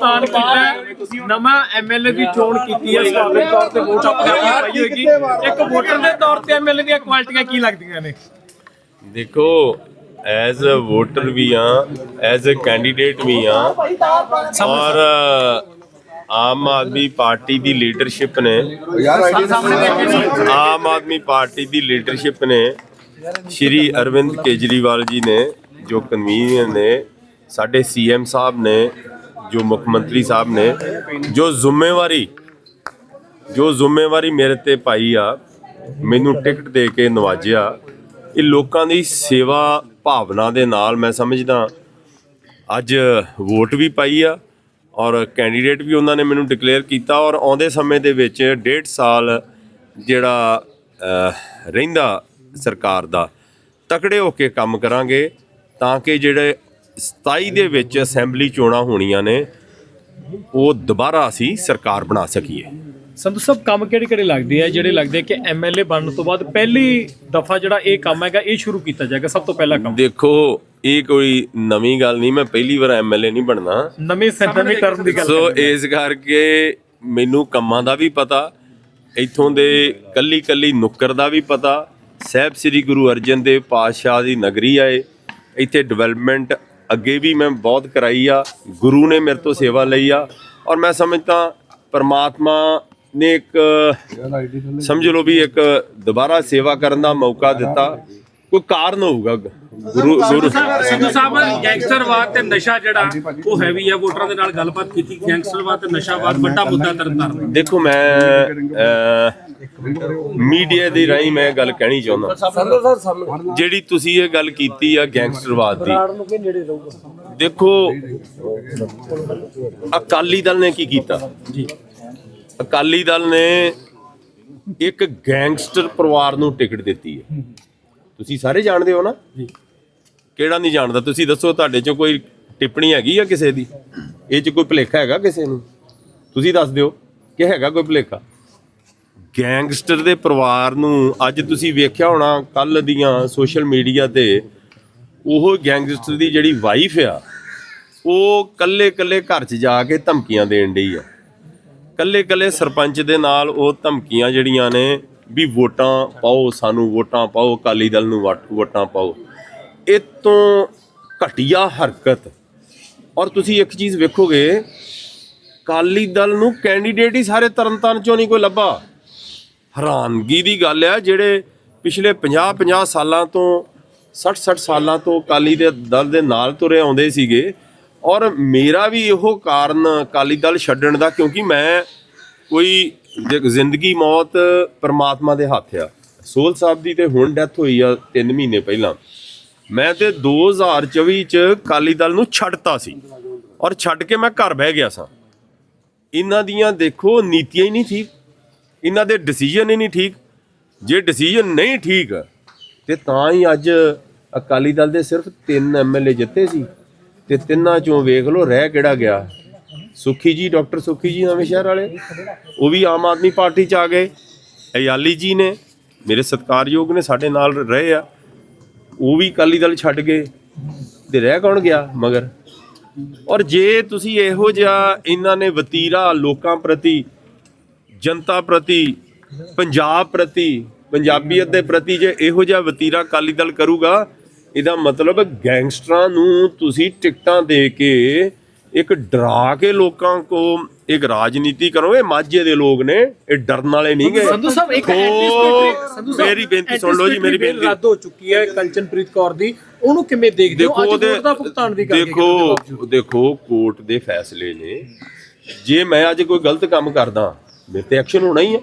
ਭੁਗਤਾਨ ਕੀਤਾ ਹੈ। ਨਵਾਂ ਐਮਐਲਏ ਦੀ ਚੋਣ ਕੀਤੀ ਹੈ ਸੁਭਾਵਿਕ ਤੌਰ ਤੇ ਵੋਟ ਆਪਣੇ ਆਪ ਪਾਈ ਹੋਏਗੀ। ਇੱਕ ਵੋਟਰ ਦੇ ਤੌਰ ਤੇ ਐਮਐਲਏ ਦੀਆਂ ਕੁਆਲਿਟੀਆਂ ਕੀ ਲੱਗਦੀਆਂ ਨੇ? ਦੇਖੋ ਐਜ਼ ਅ ਵੋਟਰ ਵੀ ਆ ਐਜ਼ ਅ ਕੈਂਡੀਡੇਟ ਵੀ ਆ ਔਰ ਆਮ ਆਦਮੀ ਪਾਰਟੀ ਦੀ ਲੀਡਰਸ਼ਿਪ ਨੇ ਆਮ ਆਦਮੀ ਪਾਰਟੀ ਦੀ ਲੀਡਰਸ਼ਿਪ ਨੇ ਸ਼੍ਰੀ ਅਰਵਿੰਦ ਕੇਜਰੀਵਾਲ ਜੀ ਨੇ ਜੋ ਕਨਵੀਨਰ ਨੇ ਸਾਡੇ ਸੀਐਮ ਸਾਹਿਬ ਨੇ ਜੋ ਮੁੱਖ ਮੰਤਰੀ ਸਾਹਿਬ ਨੇ ਜੋ ਜ਼ਿੰਮੇਵਾਰੀ ਜੋ ਜ਼ਿੰਮੇਵਾਰੀ ਮੇਰੇ ਤੇ ਪਾਈ ਆ ਮੈਨੂੰ ਟਿਕਟ ਦੇ ਕੇ ਨਵਾਜਿਆ ਇਹ ਲੋਕਾਂ ਦੀ ਸੇਵਾ ਭਾਵਨਾ ਦੇ ਨਾਲ ਮੈਂ ਸਮਝਦਾ ਅੱਜ ਵੋਟ ਵੀ ਪਾਈ ਆ ਔਰ ਕੈਂਡੀਡੇਟ ਵੀ ਉਹਨਾਂ ਨੇ ਮੈਨੂੰ ਡਿਕਲੇਅਰ ਕੀਤਾ ਔਰ ਆਉਂਦੇ ਸਮੇਂ ਦੇ ਵਿੱਚ ਡੇਢ ਸਾਲ ਜਿਹੜਾ ਅਹ, ਰਹਿੰਦਾ ਸਰਕਾਰ ਦਾ ਤਕੜੇ ਹੋ ਕੇ ਕੰਮ ਕਰਾਂਗੇ ਤਾਂ ਕਿ ਜਿਹੜੇ 27 ਦੇ ਵਿੱਚ ਅਸੈਂਬਲੀ ਚੋਣਾਂ ਹੋਣੀਆਂ ਨੇ ਉਹ ਦੁਬਾਰਾ ਅਸੀਂ ਸਰਕਾਰ ਬਣਾ ਸਕੀਏ। ਸੰਧੂ ਸਾਹਿਬ ਕੰਮ ਕਿਹੜੇ ਕਿਹੜੇ ਲੱਗਦੇ ਆ? ਜਿਹੜੇ ਲੱਗਦੇ ਕਿ ਐਮਐਲਏ ਬਣਨ ਤੋਂ ਬਾਅਦ ਪਹਿਲੀ ਦਫਾ ਜਿਹੜਾ ਇਹ ਕੰਮ ਹੈਗਾ ਇਹ ਸ਼ੁਰੂ ਕੀਤਾ ਜਾਏਗਾ ਸਭ ਤੋਂ ਪਹਿਲਾ ਕੰਮ। ਦੇਖੋ ਇਹ ਕੋਈ ਨਵੀਂ ਗੱਲ ਨਹੀਂ ਮੈਂ ਪਹਿਲੀ ਵਾਰ ਐਮਐਲਏ ਨਹੀਂ ਬਣਨਾ। ਨਵੇਂ ਨਵੇਂ ਟਰਮ ਦੀ ਗੱਲ ਸੋ ਇਸ ਕਰਕੇ ਮੈਨੂੰ ਕੰਮਾਂ ਦਾ ਵੀ ਪਤਾ ਇੱਥੋਂ ਦੇ ਕੱਲੀ ਕੱਲੀ ਨੁੱਕਰ ਦਾ ਵੀ ਪਤਾ। ਸਾਹਿਬ ਸ੍ਰੀ ਗੁਰੂ ਅਰਜਨ ਦੇਵ ਪਾਤਸ਼ਾਹ ਦੀ ਨਗਰੀ ਆਏ ਇੱਥੇ ਡਿਵੈਲਪਮੈਂਟ ਅੱਗੇ ਵੀ ਮੈਂ ਬਹੁਤ ਕਰਾਈ ਆ ਗੁਰੂ ਨੇ ਮੇਰੇ ਤੋਂ ਸੇਵਾ ਲਈ ਆ ਔਰ ਮੈਂ ਸਮਝਦਾ ਪਰਮਾਤਮਾ ਨੇ ਇੱਕ ਸਮਝ ਲਓ ਵੀ ਇੱਕ ਦੁਬਾਰਾ ਸੇਵਾ ਕਰਨ ਦਾ ਮੌਕਾ ਦਿੱਤਾ। ਕੋਈ ਕਾਰਨ ਹੋਊਗਾ ਗੁਰੂ ਗੁਰੂ ਸੰਧੂ ਸਾਹਿਬ ਗੈਂਗਸਟਰਵਾਦ ਤੇ ਨਸ਼ਾ ਜਿਹੜਾ ਉਹ ਹੈਵੀ ਹੈ ਵੋਟਰਾਂ ਦੇ ਨਾਲ ਗੱਲਬਾਤ ਕੀਤੀ। ਗੈਂਗਸਟਰਵਾਦ ਤੇ ਨਸ਼ਾਵਾਦ ਵੱਡਾ ਮੁੱਦਾ ਤਰਨਤਾਰਨ ਦੇਖੋ ਮੈਂ ਮੀਡੀਆ ਦੀ ਰਾਹੀਂ ਮੈਂ ਗੱਲ ਕਹਿਣੀ ਚਾਹੁੰਦਾ। ਜਿਹੜੀ ਤੁਸੀਂ ਇਹ ਗੱਲ ਕੀਤੀ ਆ ਗੈਂਗਸਟਰਵਾਦ ਦੀ। ਦੇਖੋ ਅਕਾਲੀ ਦਲ ਨੇ ਕੀ ਕੀਤਾ? ਜੀ। ਅਕਾਲੀ ਦਲ ਨੇ ਇੱਕ ਗੈਂਗਸਟਰ ਪਰਿਵਾਰ ਨੂੰ ਟਿਕਟ ਦਿੱਤੀ ਹੈ। ਤੁਸੀਂ ਸਾਰੇ ਜਾਣਦੇ ਹੋ ਨਾ? ਜੀ। ਕਿਹੜਾ ਨਹੀਂ ਜਾਣਦਾ? ਤੁਸੀਂ ਦੱਸੋ ਤੁਹਾਡੇ ਚੋਂ ਕੋਈ ਟਿੱਪਣੀ ਹੈਗੀ ਆ ਕਿਸੇ ਦੀ? ਇਹ ਚ ਕੋਈ ਭੁਲੇਖਾ ਹੈਗਾ ਕਿਸੇ ਨੂੰ? ਤੁਸੀਂ ਦੱਸ ਦਿਓ ਕਿ ਹੈਗਾ ਕੋਈ ਭੁਲੇਖਾ? ਗੈਂਗਸਟਰ ਦੇ ਪਰਿਵਾਰ ਨੂੰ ਅੱਜ ਤੁਸੀਂ ਵੇਖਿਆ ਹੋਣਾ ਕੱਲ ਦੀਆਂ ਸੋਸ਼ਲ ਮੀਡੀਆ ਤੇ ਉਹ ਗੈਂਗਸਟਰ ਦੀ ਜਿਹੜੀ ਵਾਈਫ ਆ ਉਹ ਕੱਲੇ ਕੱਲੇ ਘਰ 'ਚ ਜਾ ਕੇ ਧਮਕੀਆਂ ਦੇਣ ਡਈ ਆ। ਕੱਲੇ ਕੱਲੇ ਸਰਪੰਚ ਦੇ ਨਾਲ ਉਹ ਧਮਕੀਆਂ ਜਿਹੜੀਆਂ ਨੇ ਵੀ ਵੋਟਾਂ ਪਾਓ, ਸਾਨੂੰ ਵੋਟਾਂ ਪਾਓ, ਅਕਾਲੀ ਦਲ ਨੂੰ ਵੋਟਾਂ ਪਾਓ। ਇਹ ਤੋਂ ਘਟੀਆ ਹਰਕਤ। ਔਰ ਤੁਸੀਂ ਇੱਕ ਚੀਜ਼ ਵੇਖੋਗੇ, ਅਕਾਲੀ ਦਲ ਨੂੰ ਕੈਂਡੀਡੇਟ ਹੀ ਸਾਰੇ ਤਰਨਤਾਰਨ ਚੋਂ ਨਹੀਂ ਕੋਈ ਲੱਭਾ। ਹੈਰਾਨਗੀ ਦੀ ਗੱਲ ਆ, ਜਿਹੜੇ ਪਿਛਲੇ 50 50 ਸਾਲਾਂ ਤੋਂ 60 60 ਸਾਲਾਂ ਤੋਂ ਅਕਾਲੀ ਦੇ ਦਲ ਦੇ ਨਾਲ ਤੁਰੇ ਆਉਂਦੇ ਸੀਗੇ। ਔਰ ਮੇਰਾ ਵੀ ਇਹੋ ਕਾਰਨ ਅਕਾਲੀ ਦਲ ਛੱਡਣ ਦਾ, ਕਿਉਂਕਿ ਮੈਂ ਕੋਈ ਜ਼ਿੰਦਗੀ ਮੌਤ ਪਰਮਾਤਮਾ ਦੇ ਹੱਥ ਆ। ਸੋਲ ਸਾਹਿਬ ਦੀ ਤੇ ਹੁਣ ਡੈਥ ਹੋਈ ਆ 3 ਮਹੀਨੇ ਪਹਿਲਾਂ। ਮੈਂ ਤੇ 2024 ਚ ਅਕਾਲੀ ਦਲ ਨੂੰ ਛੱਡਤਾ ਸੀ। ਔਰ ਛੱਡ ਕੇ ਮੈਂ ਘਰ ਬਹਿ ਗਿਆ ਸਾਂ। ਇਹਨਾਂ ਦੀਆਂ ਦੇਖੋ ਨੀਤੀਆਂ ਹੀ ਨਹੀਂ ਠੀਕ। ਇਹਨਾਂ ਦੇ ਡਿਸੀਜਨ ਹੀ ਨਹੀਂ ਠੀਕ। ਜੇ ਡਿਸੀਜਨ ਨਹੀਂ ਠੀਕ, ਤੇ ਤਾਂ ਹੀ ਅੱਜ ਅਕਾਲੀ ਦਲ ਦੇ ਸਿਰਫ 3 ਐਮਐਲਏ ਜਿੱਤੇ ਸੀ। ਤੇ ਤਿੰਨਾਂ ਚੋਂ ਵੇਖ ਲਓ ਰਹਿ ਕਿਹੜਾ ਗਿਆ। ਸੁਖੀ ਜੀ, ਡਾਕਟਰ ਸੁਖੀ ਜੀ ਨਵੇਂ ਸ਼ਹਿਰ ਵਾਲੇ, ਉਹ ਵੀ ਆਮ ਆਦਮੀ ਪਾਰਟੀ ਚ ਆ ਗਏ। ਅਯਾਲੀ ਜੀ ਨੇ, ਮੇਰੇ ਸਤਿਕਾਰਯੋਗ ਨੇ ਸਾਡੇ ਨਾਲ ਰਹੇ ਆ। ਉਹ ਵੀ ਅਕਾਲੀ ਦਲ ਛੱਡ ਗਏ ਤੇ ਰਹਿ ਕੌਣ ਗਿਆ ਮਗਰ? ਔਰ ਜੇ ਤੁਸੀਂ ਇਹੋ ਜਿਹਾ ਇਹਨਾਂ ਨੇ ਵਤੀਰਾ ਲੋਕਾਂ ਪ੍ਰਤੀ, ਜਨਤਾ ਪ੍ਰਤੀ, ਪੰਜਾਬ ਪ੍ਰਤੀ, ਪੰਜਾਬੀਅਤ ਦੇ ਪ੍ਰਤੀ ਜੇ ਇਹੋ ਜਿਹਾ ਵਤੀਰਾ ਅਕਾਲੀ ਦਲ ਕਰੂਗਾ, ਇਹਦਾ ਮਤਲਬ ਗੈਂਗਸਟਰਾਂ ਨੂੰ ਤੁਸੀਂ ਟਿਕਟਾਂ ਦੇ ਕੇ ਇੱਕ ਡਰਾ ਕੇ ਲੋਕਾਂ ਕੋ ਇੱਕ ਰਾਜਨੀਤੀ ਕਰੋਗੇ ਮਾਝੇ ਦੇ ਲੋਕ ਨੇ ਇਹ ਡਰਨ ਵਾਲੇ ਨਹੀਂ ਗਏ। ਸੰਧੂ ਸਾਹਿਬ ਇੱਕ ਸੰਧੂ ਸਾਹਿਬ, ਮੇਰੀ ਬੇਨਤੀ ਸੁਣ ਲਓ ਜੀ ਮੇਰੀ ਬੇਨਤੀ। ਰੱਦ ਹੋ ਚੁੱਕੀ ਹੈ ਕੰਚਨਪ੍ਰੀਤ ਕੌਰ ਦੀ। ਉਹਨੂੰ ਕਿਵੇਂ ਦੇਖਦੇ ਹੋ? ਅੱਜ ਦਾ ਭੁਗਤਾਨ ਵੀ ਕਰਕੇ ਦੇਖੋ ਦੇਖੋ ਕੋਰਟ ਦੇ ਫੈਸਲੇ ਨੇ। ਜੇ ਮੈਂ ਅੱਜ ਕੋਈ ਗਲਤ ਕੰਮ ਕਰਦਾ ਮੇਰੇ ਤੇ ਐਕਸ਼ਨ ਹੋਣਾ ਹੀ ਹੈ।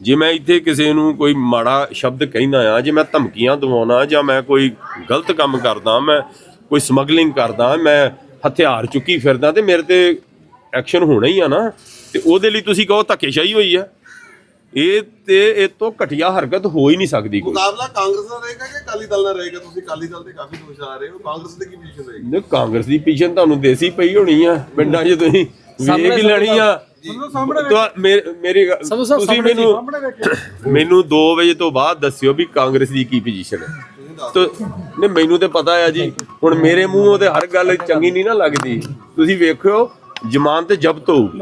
ਜੇ ਮੈਂ ਇੱਥੇ ਕਿਸੇ ਨੂੰ ਕੋਈ ਮਾੜਾ ਸ਼ਬਦ ਕਹਿੰਦਾ ਆ ਜੇ ਮੈਂ ਧਮਕੀਆਂ ਦਵਾਉਣਾ ਜਾਂ ਮੈਂ ਕੋਈ ਗਲਤ ਕੰਮ ਕਰਦਾ ਮੈਂ ਕੋਈ ਸਮਗਲਿੰਗ ਕਰਦਾ ਮੈਂ ਹਥਿਆਰ ਚੁੱਕੀ ਫਿਰਦਾ ਤੇ ਮੇਰੇ ਤੇ ਐਕਸ਼ਨ ਹੋਣਾ ਹੀ ਆ ਨਾ ਤੇ ਉਹਦੇ ਲਈ ਤੁਸੀਂ ਕਹੋ ਧੱਕੇਸ਼ਾਹੀ ਹੋਈ ਆ। ਇਹ ਤੇ ਇਹ ਤੋਂ ਘਟੀਆ ਹਰਕਤ ਹੋ ਹੀ ਨਹੀਂ ਸਕਦੀ ਕੋਈ। ਮੁਕਾਬਲਾ ਕਾਂਗਰਸ ਨਾਲ ਰਹੇਗਾ ਕਿ ਅਕਾਲੀ ਦਲ ਨਾਲ ਰਹੇਗਾ? ਤੁਸੀਂ ਅਕਾਲੀ ਦਲ ਤੇ ਕਾਫੀ ਦੋਸ਼ ਆ ਰਹੇ ਹੋ। ਕਾਂਗਰਸ ਦੀ ਕੀ ਪੋਜੀਸ਼ਨ ਰਹੇਗੀ? ਨੇ ਕਾਂਗਰਸ ਦੀ ਪੀਛਨ ਤੁਹਾਨੂੰ ਦੇਸੀ ਪਈ ਹੋਣੀ ਆ ਪਿੰਡਾਂ 'ਚ ਤੁਸੀਂ ਵੇਖ ਹੀ ਲੈਣੀ ਆ। ਮੇਰੀ ਤੁਸੀਂ ਸਾਹਮਣੇ ਮੈਨੂੰ ਮੈਨੂੰ 2 ਵਜੇ ਤੋਂ ਬਾਅਦ ਦੱਸਿਓ ਵੀ ਕਾਂਗਰਸ ਦੀ ਕੀ ਪੋਜੀਸ਼ਨ ਹੈ। ਤੋ ਮੈਨੂੰ ਤੇ ਪਤਾ ਆ ਜੀ। ਹੁਣ ਮੇਰੇ ਮੂੰਹੋਂ ਤੇ ਹਰ ਗੱਲ ਚੰਗੀ ਨਹੀਂ ਨਾ ਲੱਗਦੀ। ਤੁਸੀਂ ਵੇਖਿਓ, ਜ਼ਮਾਨਤ ਜ਼ਬਤ ਹੋਊਗੀ।